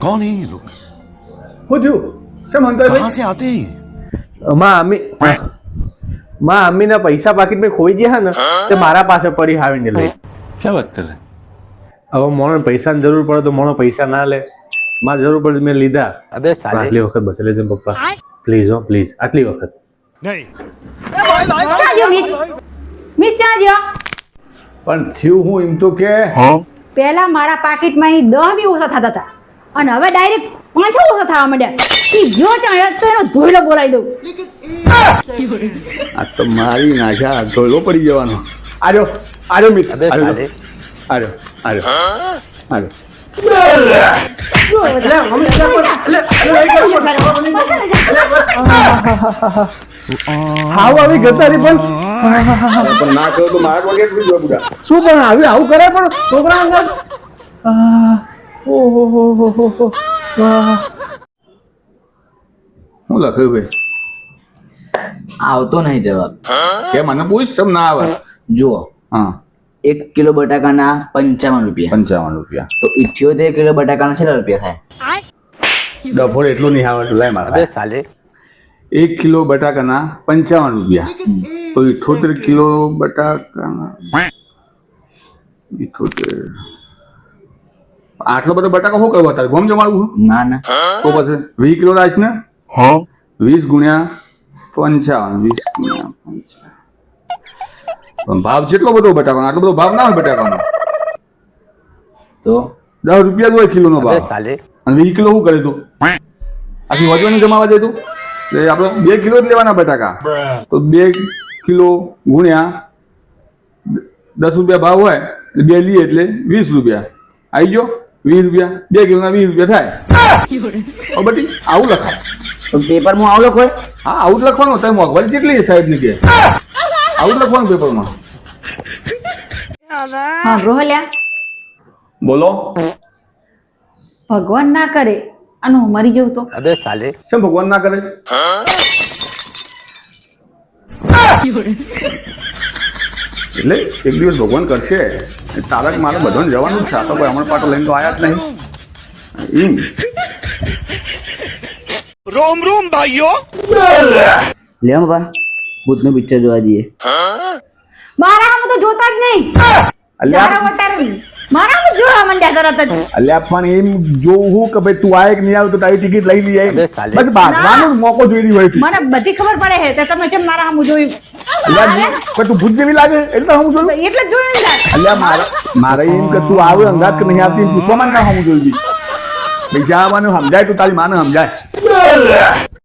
कौन है ये लोग શું થયું શેમ અંતર कहाँ से आते हैं ये? માં અમી માં અમીના પૈસા પાકીટ મેં ખોઈ ગયા ને તે મારા પાસે પડી આવીને લઈ क्या बात कर रहे हैं હવે મોણો પૈસાની જરૂર પડે તો મોણો પૈસા ના લે માં જરૂર પડે તો મેં લીધા અબે સાલે આટલી વખત બચી લેજો પપ્પા પ્લીઝ હો પ્લીઝ આટલી વખત ક્યાં ગયો મિત મિત ક્યાં ગયો પણ થયું હું એમ તો કે પહેલા મારા પાકીટમાં અહીં દહ બી ઓછા થતા હતા. અને હવે ડાયરેક્ટ પાંચ ઓછા થવા માંડ્યા. કે જો ચાહે તો એનો ધોઈલો બોલાવી દઉં. આ તો મારી નાશા ધોળો પડી જવાનો. આજો આજો મિત્ર સાલે આજો આજો આજો હાવ આવી ગતારી પણ. પણ ના કહો તો માર વગર થઈ જો બુડા શું પણ આવી આવું કરે પણ છોકરા અંદર ઓહો હો હો હો હો. હું લખ્યું ભાઈ? આવતો નહીં જવાબ. કે મને પૂછ સમ ના આવે. જુઓ. હા. એક કિલો બટાકાના પંચાવન રૂપિયા. પંચાવન રૂપિયા. તો ઇઠ્યોતેર કિલો બટાકાના છેલ્લા રૂપિયા થાય. ડફોડ એટલું નહીં આવડતું લાય મારા. સાલે. એક કિલો બટાકાના પંચાવન રૂપિયા. તો ઇઠોતેર કિલો બટાકાના ઇઠોતેર આટલો બધો બટાકા શું કરવો તારે? ગોમ જમાડવું ના ના. તો પછી વીસ કિલો રાખ ને? વીસ ગુણ્યા પંચાવન વીસ ગુણ્યા પંચાવન. ભાવ જેટલો બધો બટાકાનો? આટલો બધો ભાવ ના હોય બટાકાનો. તો? દસ રૂપિયા જ હોય કિલોનો ભાવ. સાલે. અને વીસ કિલો શું કરે તું? આખી વજન જમાવા દે તું? એટલે આપણે બે કિલો જ લેવાના બટાકા. તો બે કિલો ગુણ્યા દસ રૂપિયા ભાવ હોય બે લઈએ એટલે વીસ રૂપિયા. આવી ગયો? વીસ રૂપિયા. બે કિલોના વીસ રૂપિયા થાય. બટી આવું લખાય. તો પેપરમાં આવું કોઈ હા આવું જ લખવાનું. તમે મોંઘવારી જેટલી સાહેબની કે. આવું જ લખવાનું પેપરમાં. હા રોહલ્યા. બોલો. ભગવાન ના કરે. અને હું મરી જઉં તો. અબે સાલે. કેમ ભગવાન ના કરે? એટલે એક દિવસ ભગવાન કરશે. તારક મારે બધાને જવાનું જ છે. આ તો કોઈ અમર પાટો લઈને તો આયા જ નહીં. લે બા ભૂતનું પિક્ચર જોવા જઈએ. મારા હું તો જોતા જ નહીં. અલ્યા. મારા વટારે મારા આમ તરત જ. અલ્યા પણ એમ જોવું કે ભાઈ તું આય નહીં આવે તો તારી ટિકિટ લઈ લઈએ અબે બસ ભાગવાનો મોકો જોઈ રહી હોય મને બધી ખબર પડે છે તે તમે કેમ મારા આમ જોયું? પણ તું ભૂત જેવી લાગે એટલે હું જોયું. એટલે જ જોયું અલ્યા મારે મારે એમ કે તું આવે અંદાજ કે નહીં આવતી હું જોઈ બીજા આવવાનું સમજાય તું તારી માને સમજાય.